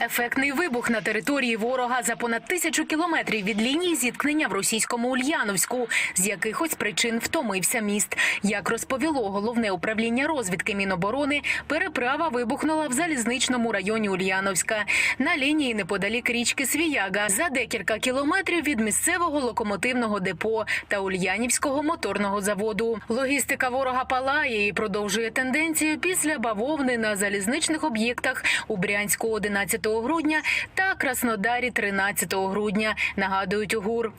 Ефектний вибух на території ворога за понад тисячу кілометрів від лінії зіткнення в російському Ульяновську, з якихось причин втомився міст. Як розповіло головне управління розвідки Міноборони, переправа вибухнула в залізничному районі Ульяновська на лінії неподалік річки Свіяга за декілька кілометрів від місцевого локомотивного депо та Ульянівського моторного заводу. Логістика ворога палає і продовжує тенденцію після бавовни на залізничних об'єктах у Брянську 11 грудня та Краснодарі 13 грудня. Нагадують УГУР.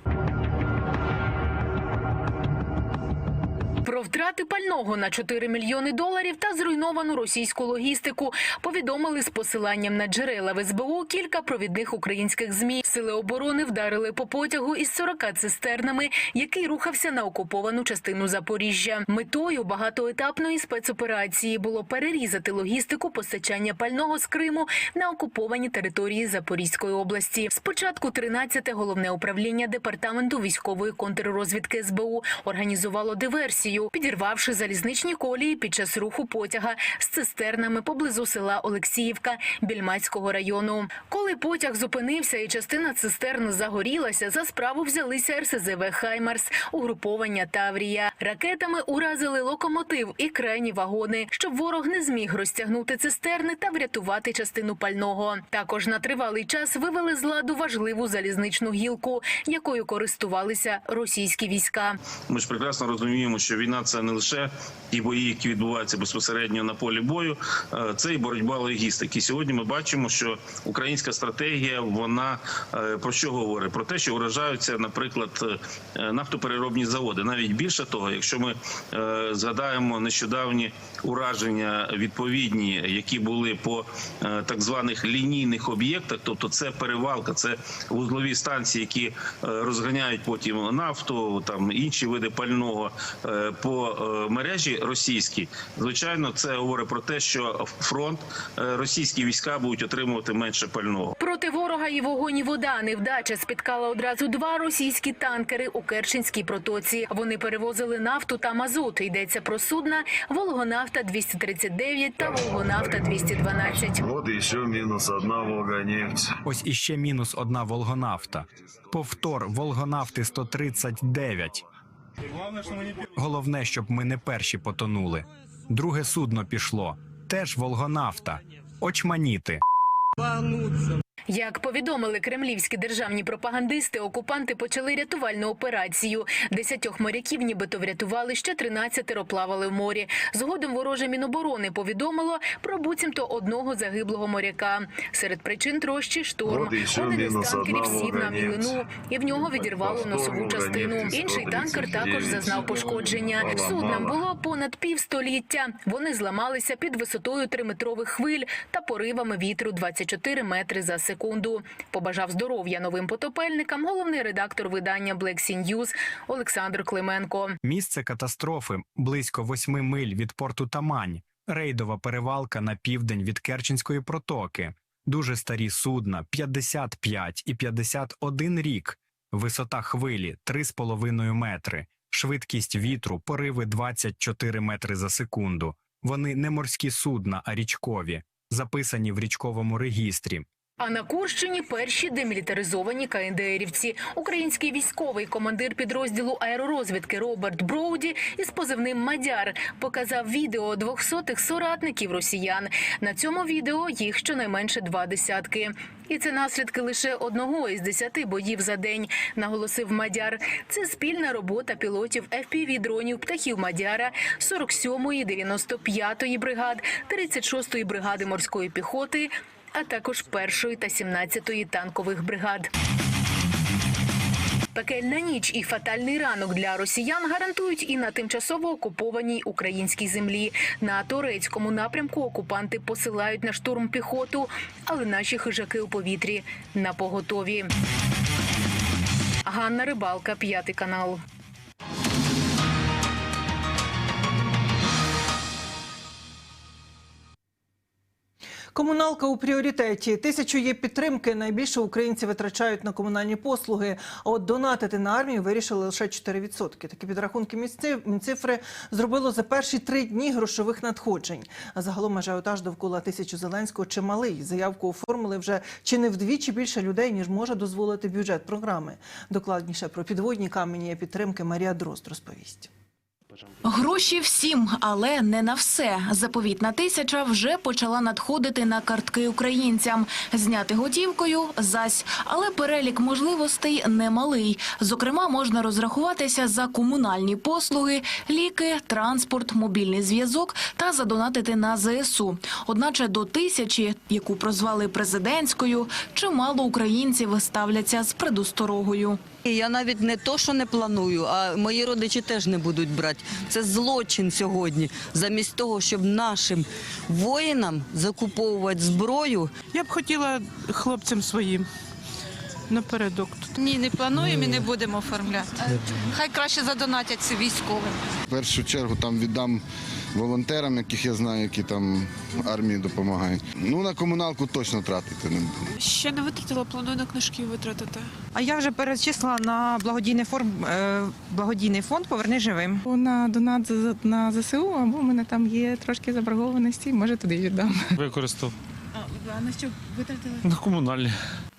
Про втрати пального на 4 мільйони доларів та зруйновану російську логістику повідомили з посиланням на джерела в СБУ кілька провідних українських змі. Сили оборони вдарили по потягу із 40 цистернами, який рухався на окуповану частину Запоріжжя. Метою багатоетапної спецоперації було перерізати логістику постачання пального з Криму на окуповані території Запорізької області. Спочатку 13-те головне управління департаменту військової контррозвідки СБУ організувало диверсію, підірвавши залізничні колії під час руху потяга з цистернами поблизу села Олексіївка Більмацького району. Коли потяг зупинився і частина цистерн загорілася, за справу взялися РСЗВ Хаймарс, угруповання Таврія. Ракетами уразили локомотив і крайні вагони, щоб ворог не зміг розтягнути цистерни та врятувати частину пального. Також на тривалий час вивели з ладу важливу залізничну гілку, якою користувалися російські війська. Ми ж прекрасно розуміємо, що війна це не лише ті бої, які відбуваються безпосередньо на полі бою, е, це і боротьба логістики. Сьогодні ми бачимо, що українська стратегія вона е, про що говорить? Про те, що вражаються, наприклад, е, нафтопереробні заводи. Навіть більше того, якщо ми згадаємо нещодавні ураження відповідні, які були по так званих лінійних об'єктах, тобто це перевалка, це вузлові станції, які розганяють потім нафту, там інші види пального по е, мережі російській. Звичайно, це говорить про те, що фронт е, російські війська будуть отримувати менше пального. Проти ворога і вогонь і вода невдача спіткала одразу два російські танкери у Керченській протоці. Вони перевозили нафту та мазут. Йдеться про судна Волгонафта 239 та Волгонафта 212. Вот еще минус одна Волга-нефть. Ось іще мінус одна Волгонафта. Повтор Волгонафти 139. Головне, щоб ми не перші потонули. Друге судно пішло. Теж Волгонафта. Очманіти. Як повідомили кремлівські державні пропагандисти, окупанти почали рятувальну операцію. Десятьох моряків нібито врятували, ще 13 плавали в морі. Згодом вороже міноборони повідомило про буцімто одного загиблого моряка. Серед причин трощі шторм. Один із танкерів сів на мілину, і в нього відірвало носову частину. Інший танкер також зазнав пошкодження. Суднам було понад півстоліття. Вони зламалися під висотою триметрових хвиль та поривами вітру 24 метри за секунду. Побажав здоров'я новим потопельникам головний редактор видання Black Sea News Олександр Клименко. Місце катастрофи близько восьми миль від порту Тамань. Рейдова перевалка на південь від Керченської протоки. Дуже старі судна 55 і 51 рік. Висота хвилі 3,5 метри. Швидкість вітру пориви 24 метри за секунду. Вони не морські судна, а річкові, записані в річковому регістрі. А на Курщині перші демілітаризовані КНДРівці. Український військовий командир підрозділу аеророзвідки Роберт Броуді із позивним Мадяр показав відео двохсотих соратників росіян. На цьому відео їх щонайменше два десятки. І це наслідки лише одного із десяти боїв за день, наголосив Мадяр. Це спільна робота пілотів fpv дронів птахів Мадяра, 47-ї, 95-ї бригад, 36-ї бригади морської піхоти, а також першої та 17-ї танкових бригад. Пекельна ніч і фатальний ранок для росіян гарантують і на тимчасово окупованій українській землі. На турецькому напрямку окупанти посилають на штурм піхоту, але наші хижаки у повітрі на поготові. Ганна Рибалка, п'ятий канал. Комуналка у пріоритеті. Тисячу є підтримки. Найбільше українці витрачають на комунальні послуги. А от донатити на армію вирішили лише 4%. Такі підрахунки Мінци- Мінцифри зробило за перші три дні грошових надходжень. А загалом ажіотаж довкола тисячу Зеленського чималий. Заявку оформили вже чи не вдвічі більше людей, ніж може дозволити бюджет програми. Докладніше про підводні камені підтримки Марія Дрозд розповість. Гроші всім, але не на все. Заповітна тисяча вже почала надходити на картки українцям. Зняти готівкою – зась. Але перелік можливостей немалий. Зокрема, можна розрахуватися за комунальні послуги, ліки, транспорт, мобільний зв'язок та задонатити на ЗСУ. Одначе до тисячі, яку прозвали президентською, чимало українців ставляться з предосторогою. І Я навіть не то, що не планую, а мої родичі теж не будуть брати. Це злочин сьогодні. Замість того, щоб нашим воїнам закуповувати зброю, Я б хотіла хлопцям своїм напередок. тут. Ні, не плануємо і не будемо оформляти. Хай краще задонатять це військовим. В першу чергу там віддам волонтерам, яких я знаю, які там армії допомагають. Ну на комуналку точно тратити не буду. Ще не витратила, планую на книжки витратити. А я вже перечислила на благодійний фонд, благодійний фонд Поверни живим. На донат на ЗСУ, або в мене там є трошки заборгованості, може туди віддам. Використав. А на що витратили? На комунальні.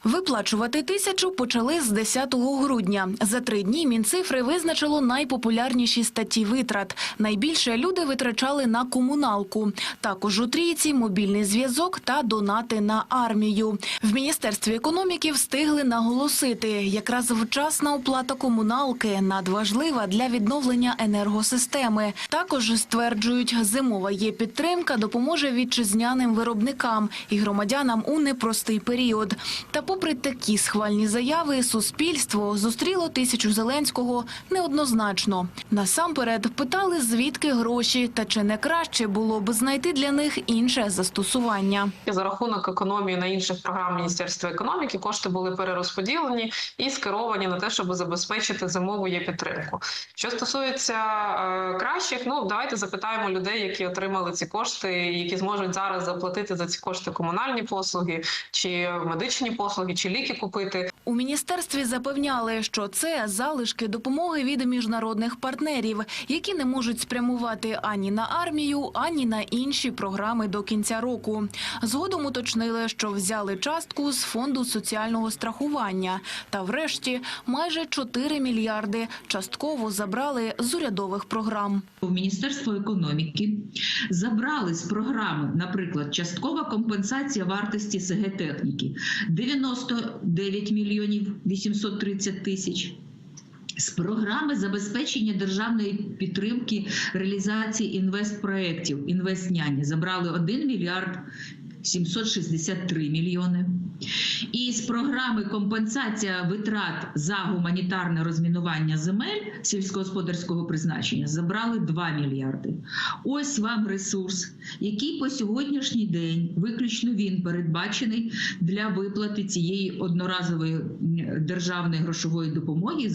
Виплачувати тисячу почали з 10 грудня. За три дні Мінцифри визначило найпопулярніші статті витрат. Найбільше люди витрачали на комуналку. Також у трійці мобільний зв'язок та донати на армію. В міністерстві економіки встигли наголосити, якраз вчасна оплата комуналки надважлива для відновлення енергосистеми. Також стверджують, зимова є підтримка допоможе вітчизняним виробникам і громадянам у непростий період. Та попри такі схвальні заяви, суспільство зустріло тисячу Зеленського неоднозначно. Насамперед питали, звідки гроші, та чи не краще було б знайти для них інше застосування. За рахунок економії на інших програм Міністерства економіки кошти були перерозподілені і скеровані на те, щоб забезпечити зимову є підтримку. Що стосується е, кращих, ну давайте запитаємо людей, які отримали ці кошти, які зможуть зараз заплатити за ці кошти комунальні послуги, чи медичні послуги, чи ліки купити. У міністерстві запевняли, що це залишки допомоги від міжнародних партнерів, які не можуть спрямувати ані на армію, ані на інші програми до кінця року. Згодом уточнили, що взяли частку з фонду соціального страхування. Та врешті майже 4 мільярди частково забрали з урядових програм. в Міністерство економіки забрали з програми, наприклад, часткова компенсація вартості СГ техніки 99 мільйонів 830 тисяч. З програми забезпечення державної підтримки реалізації інвестпроєктів «Інвестняні» забрали 1 мільярд 763 мільйони. І з програми компенсація витрат за гуманітарне розмінування земель сільськогосподарського призначення забрали 2 мільярди. Ось вам ресурс, який по сьогоднішній день виключно він передбачений для виплати цієї одноразової державної грошової допомоги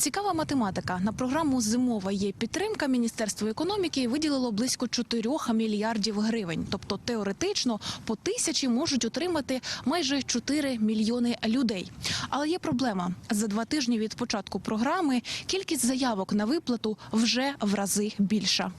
Цікава математика. На програму Зимова є підтримка. Міністерство економіки виділило близько 4 мільярдів гривень. Тобто теоретично по тисячі можуть отримати майже 4 мільйони людей. Але є проблема. За два тижні від початку програми кількість заявок на виплату вже в рази більша.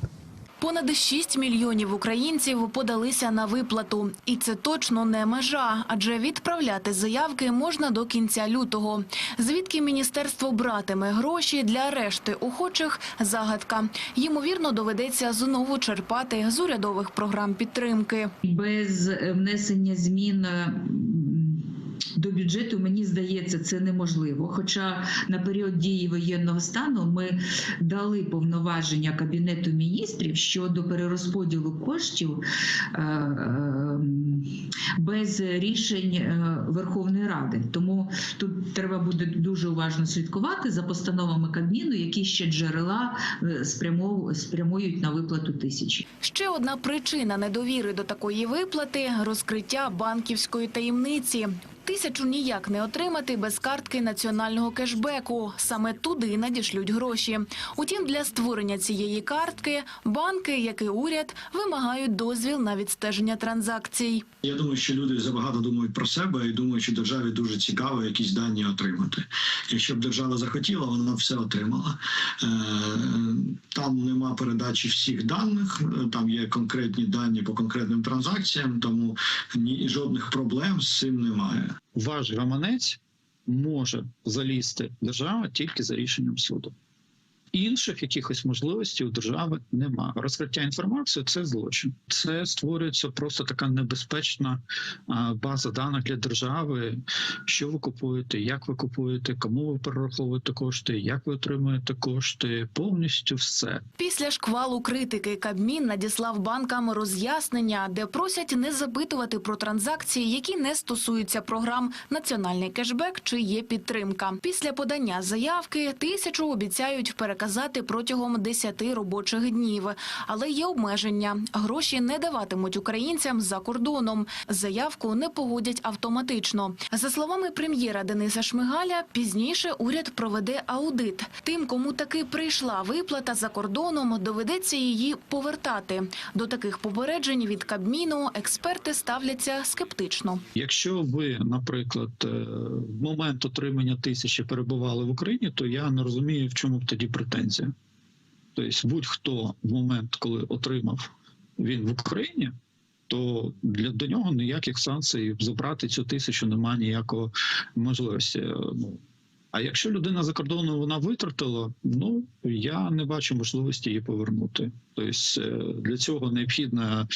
Понад 6 мільйонів українців подалися на виплату. І це точно не межа, адже відправляти заявки можна до кінця лютого. Звідки міністерство братиме гроші для решти охочих – загадка. Ймовірно, доведеться знову черпати з урядових програм підтримки. без внесення змін. До бюджету мені здається, це неможливо. Хоча на період дії воєнного стану ми дали повноваження кабінету міністрів щодо перерозподілу коштів е, е, без рішень е, Верховної Ради. Тому тут треба буде дуже уважно слідкувати за постановами Кабміну, які ще джерела е, спрямують на виплату тисячі. Ще одна причина недовіри до такої виплати – розкриття банківської таємниці. Тисячу ніяк не отримати без картки національного кешбеку. Саме туди надішлють гроші. Утім, для створення цієї картки банки, як і уряд, вимагають дозвіл на відстеження транзакцій. Я думаю, що люди забагато думають про себе і думають, що державі дуже цікаво якісь дані отримати. Якщо б держава захотіла, вона все отримала. Е, Там нема передачі всіх даних, там є конкретні дані по конкретним транзакціям, тому ні жодних проблем з цим немає. Ваш гаманець може залізти держава тільки за рішенням суду. Інших якихось можливостей у держави немає. Розкриття інформації це злочин. Це створюється просто така небезпечна база даних для держави. Що ви купуєте, як ви купуєте, кому ви перераховуєте кошти, як ви отримуєте кошти, повністю все. Після шквалу критики Кабмін надіслав банкам роз'яснення, де просять не запитувати про транзакції, які не стосуються програм Національний кешбек чи є підтримка. Після подання заявки тисячу обіцяють переказати протягом 10 робочих днів. Але є обмеження. Гроші не даватимуть українцям за кордоном. Заявку не погодять автоматично. За словами прем'єра Дениса Шмигаля, пізніше уряд проведе аудит. Тим, кому таки прийшла виплата за кордоном, доведеться її повертати. До таких попереджень від Кабміну експерти ставляться скептично. Якщо ви, наприклад, е, в момент отримання тисячі перебували в Україні, то я не розумію, в чому б тоді претензія. Тобто, будь-хто в момент, коли отримав він в Україні, то для до нього ніяких санкцій забрати цю тисячу немає ніякої можливості. Е, Ну а якщо людина за кордоном вона витратила, ну я не бачу можливості її повернути. Тобто е, для цього необхідно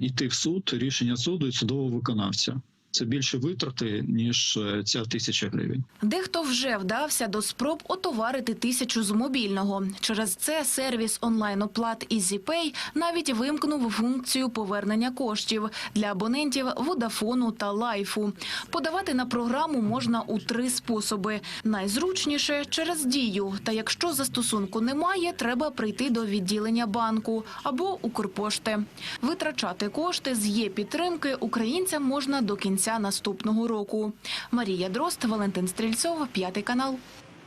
йти в суд, рішення суду і судового виконавця. Це більше витрати ніж е, ця тисяча гривень. Дехто вже вдався до спроб отоварити тисячу з мобільного. Через це сервіс онлайн-оплат EasyPay навіть вимкнув функцію повернення коштів для абонентів Водафону та Лайфу. Подавати на програму можна у три способи: найзручніше через дію. Та якщо застосунку немає, треба прийти до відділення банку або Укрпошти. Витрачати кошти з є підтримки українцям можна до кінця наступного року. Марія Дрозд, Валентин Стрільцов, п'ятий канал.